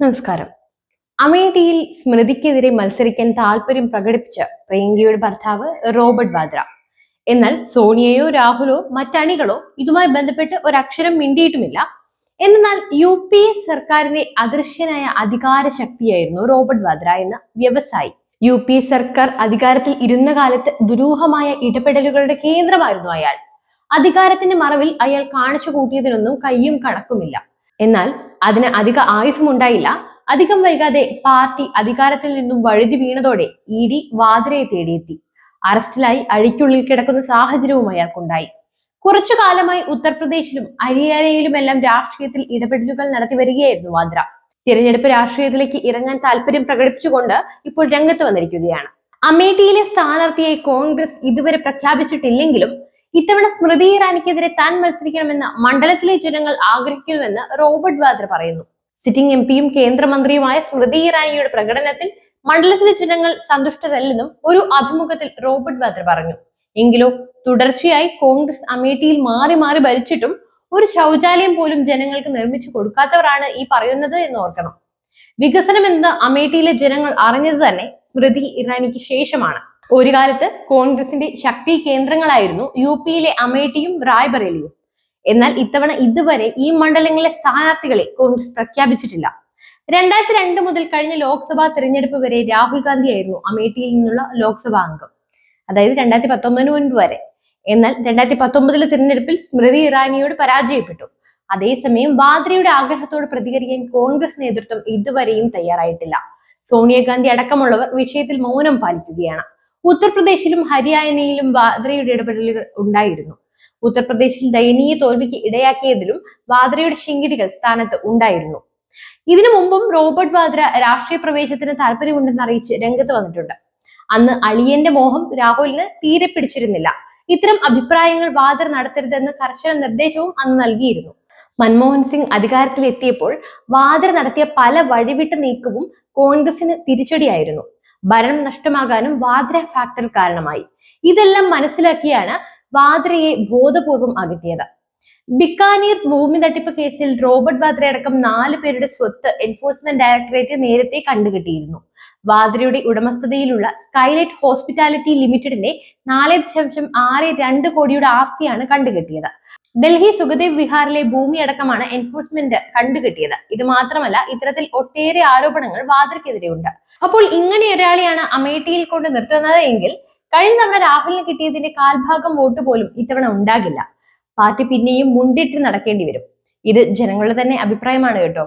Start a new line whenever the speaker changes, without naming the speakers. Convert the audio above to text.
നമസ്കാരം. അമേഠിയിൽ സ്മൃതിക്കെതിരെ മത്സരിക്കാൻ താല്പര്യം പ്രകടിപ്പിച്ച പ്രിയങ്കയുടെ ഭർത്താവ് റോബർട്ട് വാദ്ര. എന്നാൽ സോണിയയോ രാഹുലോ മറ്റണികളോ ഇതുമായി ബന്ധപ്പെട്ട് ഒരക്ഷരം മിണ്ടിയിട്ടുമില്ല. എന്നാൽ യു പി എ സർക്കാരിന്റെ അദൃശ്യനായ അധികാര ശക്തിയായിരുന്നു റോബർട്ട് വാദ്ര എന്ന വ്യവസായി. യു പി എ സർക്കാർ അധികാരത്തിൽ ഇരുന്ന കാലത്ത് ദുരൂഹമായ ഇടപെടലുകളുടെ കേന്ദ്രമായിരുന്നു അയാൾ. അധികാരത്തിന്റെ മറവിൽ അയാൾ കാണിച്ചു കൂട്ടിയതിനൊന്നും കയ്യും കണക്കുമില്ല. എന്നാൽ അതിന് അധിക ആയുസ്സും ഉണ്ടായില്ല അധികം വൈകാതെ പാർട്ടി അധികാരത്തിൽ നിന്നും വഴുതി വീണതോടെ ഇ ഡി വാദ്രയെ തേടിയെത്തി. അറസ്റ്റിലായി അഴിക്കുള്ളിൽ കിടക്കുന്ന സാഹചര്യവും അയാൾക്കുണ്ടായി. കുറച്ചു കാലമായി ഉത്തർപ്രദേശിലും ഹരിയാനയിലുമെല്ലാം രാഷ്ട്രീയത്തിൽ ഇടപെടലുകൾ നടത്തി വരികയായിരുന്നു വാദ്ര. തിരഞ്ഞെടുപ്പ് രാഷ്ട്രീയത്തിലേക്ക് ഇറങ്ങാൻ താല്പര്യം പ്രകടിപ്പിച്ചുകൊണ്ട് ഇപ്പോൾ രംഗത്ത് വന്നിരിക്കുകയാണ്. അമേഠിയിലെ സ്ഥാനാർത്ഥിയായി കോൺഗ്രസ് ഇതുവരെ പ്രഖ്യാപിച്ചിട്ടില്ലെങ്കിലും ഇത്തവണ സ്മൃതി ഇറാനിക്കെതിരെ താൻ മത്സരിക്കണമെന്ന് മണ്ഡലത്തിലെ ജനങ്ങൾ ആഗ്രഹിക്കുന്നുവെന്ന് റോബർട്ട് വാദ്ര പറയുന്നു. സിറ്റിംഗ് എം പിയും കേന്ദ്രമന്ത്രിയുമായ സ്മൃതി ഇറാനിയുടെ പ്രകടനത്തിൽ മണ്ഡലത്തിലെ ജനങ്ങൾ സന്തുഷ്ടരല്ലെന്നും ഒരു അഭിമുഖത്തിൽ റോബർട്ട് വാദ്ര പറഞ്ഞു. എങ്കിലോ തുടർച്ചയായി കോൺഗ്രസ് അമേഠിയിൽ മാറി മാറി ഭരിച്ചിട്ടും ഒരു ശൗചാലയം പോലും ജനങ്ങൾക്ക് നിർമ്മിച്ചു കൊടുക്കാത്തവരാണ് ഈ പറയുന്നത് എന്ന് ഓർക്കണം. വികസനം എന്നത് അമേഠിയിലെ ജനങ്ങൾ അറിഞ്ഞത് തന്നെ സ്മൃതി ഇറാനിക്ക് ശേഷമാണ്. ഒരു കാലത്ത് കോൺഗ്രസിന്റെ ശക്തി കേന്ദ്രങ്ങളായിരുന്നു യു പിയിലെ അമേഠിയും റായ്ബറേലിയും. എന്നാൽ ഇത്തവണ ഇതുവരെ ഈ മണ്ഡലങ്ങളിലെ സ്ഥാനാർത്ഥികളെ കോൺഗ്രസ് പ്രഖ്യാപിച്ചിട്ടില്ല. രണ്ടായിരത്തി രണ്ട് മുതൽ കഴിഞ്ഞ ലോക്സഭാ തെരഞ്ഞെടുപ്പ് വരെ രാഹുൽ ഗാന്ധി ആയിരുന്നു അമേഠിയിൽ നിന്നുള്ള ലോക്സഭാ അംഗം. അതായത് രണ്ടായിരത്തി പത്തൊമ്പതിന് മുൻപ് വരെ. എന്നാൽ രണ്ടായിരത്തി പത്തൊമ്പതിലെ തിരഞ്ഞെടുപ്പിൽ സ്മൃതി ഇറാനിയോട് പരാജയപ്പെട്ടു. അതേസമയം വാദ്രയുടെ ആഗ്രഹത്തോട് പ്രതികരിക്കാൻ കോൺഗ്രസ് നേതൃത്വം ഇതുവരെയും തയ്യാറായിട്ടില്ല. സോണിയാഗാന്ധി അടക്കമുള്ളവർ വിഷയത്തിൽ മൗനം പാലിക്കുകയാണ്. ഉത്തർപ്രദേശിലും ഹരിയാനയിലും വാദ്രയുടെ ഇടപെടലുകൾ ഉണ്ടായിരുന്നു. ഉത്തർപ്രദേശിൽ ദയനീയ തോൽവിക്ക് ഇടയാക്കിയതിലും വാദ്രയുടെ ശിങ്കിടികൾ സ്ഥാനത്ത് ഉണ്ടായിരുന്നു. ഇതിനു മുമ്പും റോബർട്ട് വാദ്ര രാഷ്ട്രീയ പ്രവേശത്തിന് താല്പര്യമുണ്ടെന്ന് അറിയിച്ച് രംഗത്ത് വന്നിട്ടുണ്ട്. അന്ന് അളിയന്റെ മോഹം രാഹുലിന് തീരെ പിടിച്ചിരുന്നില്ല. ഇത്തരം അഭിപ്രായങ്ങൾ വാദ്ര നടത്തരുതെന്ന് കർശന നിർദ്ദേശവും അന്ന് നൽകിയിരുന്നു. മൻമോഹൻ സിംഗ് അധികാരത്തിലെത്തിയപ്പോൾ വാദ്ര നടത്തിയ പല വഴിവിട്ട നീക്കവും കോൺഗ്രസിന് തിരിച്ചടിയായിരുന്നു. ഭരണം നഷ്ടമാകാനും വാദ്ര ഫാക്ടർ കാരണമായി. ഇതെല്ലാം മനസ്സിലാക്കിയാണ് വാദ്രയെ ബോധപൂർവം അകറ്റിയത്. ബിക്കാനീർ ഭൂമി തട്ടിപ്പ് കേസിൽ റോബർട്ട് വാദ്ര അടക്കം നാല് പേരുടെ സ്വത്ത് എൻഫോഴ്സ്മെന്റ് ഡയറക്ടറേറ്റ് നേരത്തെ കണ്ടുകെട്ടിയിരുന്നു. വാദ്രയുടെ ഉടമസ്ഥതയിലുള്ള സ്കൈലൈറ്റ് ഹോസ്പിറ്റാലിറ്റി ലിമിറ്റഡിന്റെ നാല് ദശാംശം ആറ് രണ്ട് കോടിയുടെ ആസ്തിയാണ് കണ്ടുകെട്ടിയത്. ഡൽഹി സുഖദേവ് വിഹാറിലെ ഭൂമിയടക്കമാണ് എൻഫോഴ്സ്മെന്റ് കണ്ടുകിട്ടിയത്. ഇത് മാത്രമല്ല ഇത്തരത്തിൽ ഒട്ടേറെ ആരോപണങ്ങൾ വാദർക്കെതിരെയുണ്ട് അപ്പോൾ ഇങ്ങനെ ഒരാളെയാണ് അമേഠിയിൽ കൊണ്ട് നിർത്തുന്നത് എങ്കിൽ കഴിഞ്ഞ തവണ രാഹുലിന് കിട്ടിയതിന്റെ കാൽഭാഗം വോട്ട് പോലും ഇത്തവണ ഉണ്ടാകില്ല. പാർട്ടി പിന്നെയും മുണ്ടിട്ട് നടക്കേണ്ടി വരും. ഇത് ജനങ്ങളുടെ തന്നെ അഭിപ്രായമാണ് കേട്ടോ.